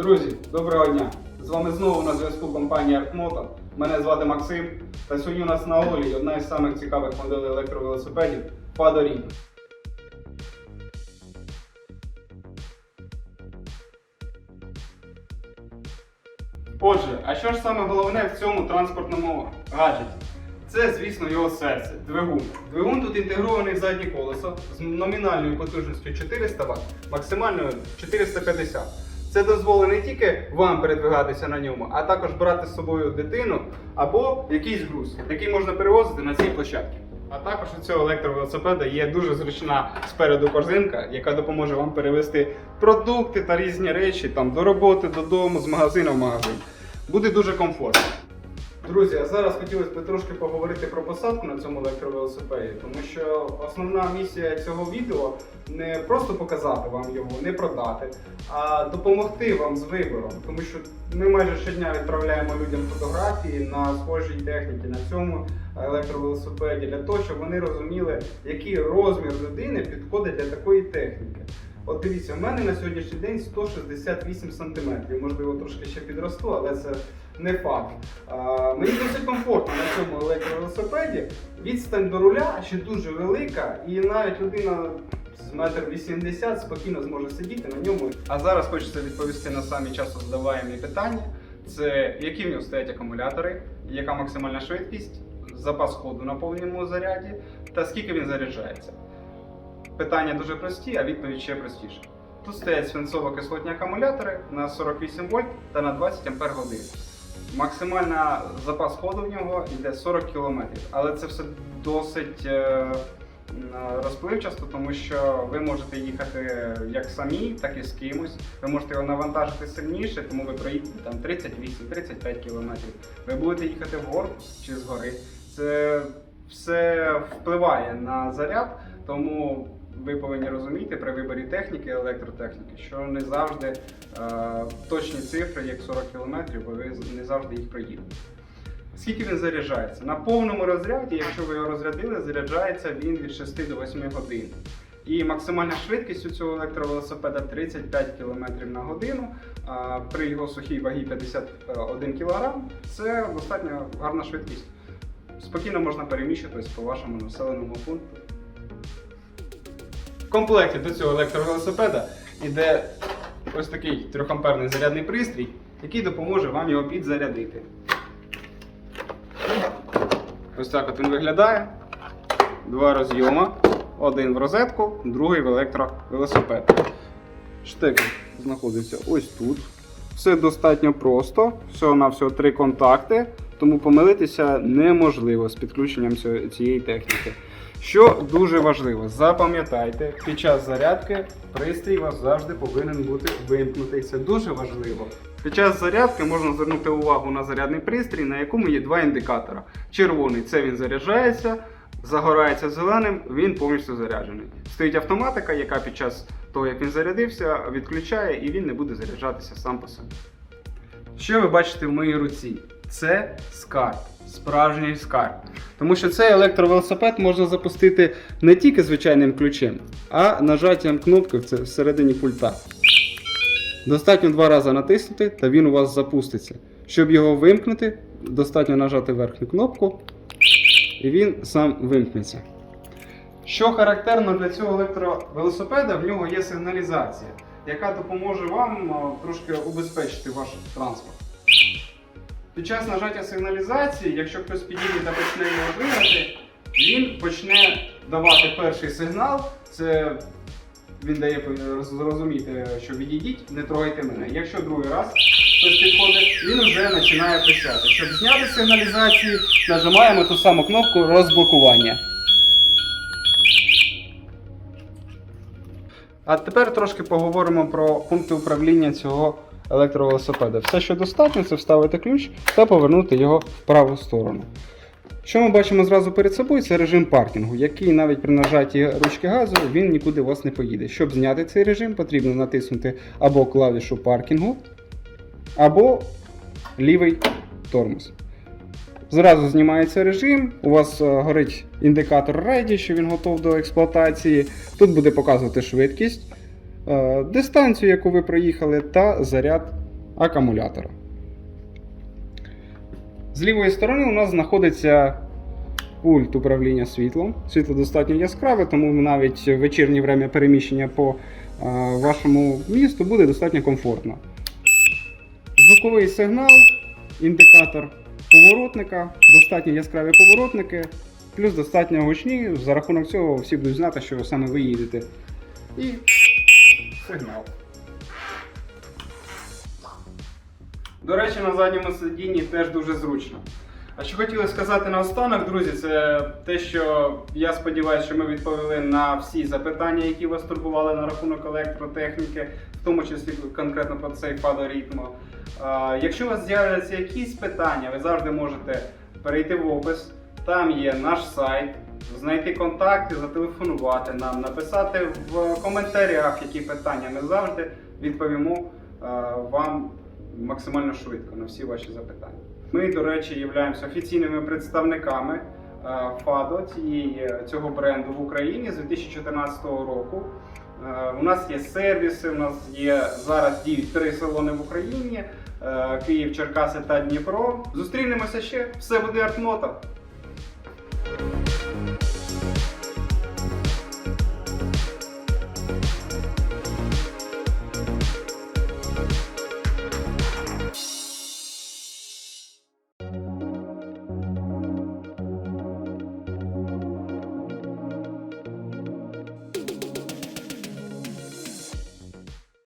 Друзі, доброго дня! З вами знову на зв'язку компанія ArtMoto. Мене звати Максим. Та сьогодні у нас на Олі одна із самих цікавих моделей електровелосипедів Fadorino. Отже, а що ж саме головне в цьому транспортному гаджеті? Це, звісно, його серце двигун. Двигун тут інтегрований в заднє колесо з номінальною потужністю 400 Вт, максимальною 450. Це дозволить не тільки вам передвигатися на ньому, а також брати з собою дитину або якийсь груз, який можна перевозити на цій площадці. А також у цього електровелосипеда є дуже зручна спереду корзинка, яка допоможе вам перевезти продукти та різні речі там, до роботи, додому, з магазину в магазин. Буде дуже комфортно. Друзі, а зараз хотілося б трошки поговорити про посадку на цьому електровелосипеді, тому що основна місія цього відео не просто показати вам його, не продати, а допомогти вам з вибором. Тому що ми майже щодня відправляємо людям фотографії на схожій техніці на цьому електровелосипеді для того, щоб вони розуміли, який розмір людини підходить для такої техніки. От дивіться, в мене на сьогоднішній день 168 см. Можливо, трошки ще підросту, але це не факт. А, мені досить комфортно на цьому електровелосипеді. Відстань до руля ще дуже велика, і навіть людина з метр 80 спокійно зможе сидіти на ньому. А зараз хочеться відповісти на самі часто задаваємі питання: це які в нього стоять акумулятори, яка максимальна швидкість, запас ходу на повному заряді та скільки він заряджається. Питання дуже прості, а відповідь ще простіша. Тут стоять свинцово-кислотні акумулятори на 48 вольт та на 20 ампер годин. Максимальна запас ходу в нього йде 40 км, але це все досить е, розпливчасто, тому що ви можете їхати як самі, так і з кимось. Ви можете його навантажити сильніше, тому ви проїдете там 38-35 км. Ви будете їхати вгору чи згори. Це все впливає на заряд, тому ви повинні розуміти при виборі техніки, електротехніки, що не завжди е, точні цифри, як 40 км, бо ви не завжди їх проїдете. Скільки він заряджається? На повному розряді, якщо ви його розрядили, заряджається він від 6 до 8 годин. І максимальна швидкість у цього електровелосипеда 35 км на годину. А при його сухій вагі 51 кг це достатньо гарна швидкість. Спокійно можна переміщуватись по вашому населеному пункту. В комплекті до цього електровелосипеда йде ось такий 3-амперний зарядний пристрій, який допоможе вам його підзарядити. Ось так от він виглядає. Два розйома. Один в розетку, другий в електровелосипед. Штекер знаходиться ось тут. Все достатньо просто, всього на всього три контакти, тому помилитися неможливо з підключенням цієї техніки. Що дуже важливо, запам'ятайте, під час зарядки пристрій у вас завжди повинен бути вимкнутий. Це дуже важливо. Під час зарядки можна звернути увагу на зарядний пристрій, на якому є два індикатора. Червоний це він заряджається, загорається зеленим, він повністю заряджений. Стоїть автоматика, яка під час того, як він зарядився, відключає і він не буде заряджатися сам по собі. Що ви бачите в моїй руці? Це скарб, справжній скарб. Тому що цей електровелосипед можна запустити не тільки звичайним ключем, а нажаттям кнопки всередині пульта. Достатньо два рази натиснути, та він у вас запуститься. Щоб його вимкнути, достатньо нажати верхню кнопку, і він сам вимкнеться. Що характерно для цього електровелосипеда, в нього є сигналізація, яка допоможе вам трошки убезпечити ваш транспорт. Під час нажаття сигналізації, якщо хтось підійде та почне його двигати, він почне давати перший сигнал. Це він дає е, зрозуміти, що відійдіть, не трогайте мене. Якщо другий раз хтось підходить, він вже починає пищати. Щоб зняти сигналізацію, нажимаємо ту саму кнопку розблокування. А тепер трошки поговоримо про пункти управління цього електровелосипеда. Все, що достатньо, це вставити ключ та повернути його в праву сторону. Що ми бачимо зразу перед собою, це режим паркінгу, який навіть при нажатті ручки газу він нікуди у вас не поїде. Щоб зняти цей режим, потрібно натиснути або клавішу паркінгу, або лівий тормоз. Зразу знімається режим, у вас е, горить індикатор Ready, що він готов до експлуатації. Тут буде показувати швидкість, дистанцію, яку ви проїхали, та заряд акумулятора. З лівої сторони у нас знаходиться пульт управління світлом. Світло достатньо яскраве, тому навіть вечірнє время переміщення по е, вашому місту буде достатньо комфортно. Звуковий сигнал, індикатор поворотника, достатньо яскраві поворотники, плюс достатньо гучні. За рахунок цього всі будуть знати, що саме ви їдете. І сигнал. До речі, на задньому сидінні теж дуже зручно. А що хотіли сказати наостанок, друзі, це те, що я сподіваюся, що ми відповіли на всі запитання, які вас турбували на рахунок електротехніки, в тому числі конкретно про цей фадоритмо. Якщо у вас з'являться якісь питання, ви завжди можете перейти в опис. Там є наш сайт, знайти контакти, зателефонувати нам, написати в коментарях, які питання. Ми завжди відповімо е, вам максимально швидко на всі ваші запитання. Ми, до речі, являємося офіційними представниками е, ФАДО цього бренду в Україні з 2014 року. Е, У нас є сервіси, у нас є зараз діють три салони в Україні: е, Київ, Черкаси та Дніпро. Зустрінемося ще. Все буде артмото.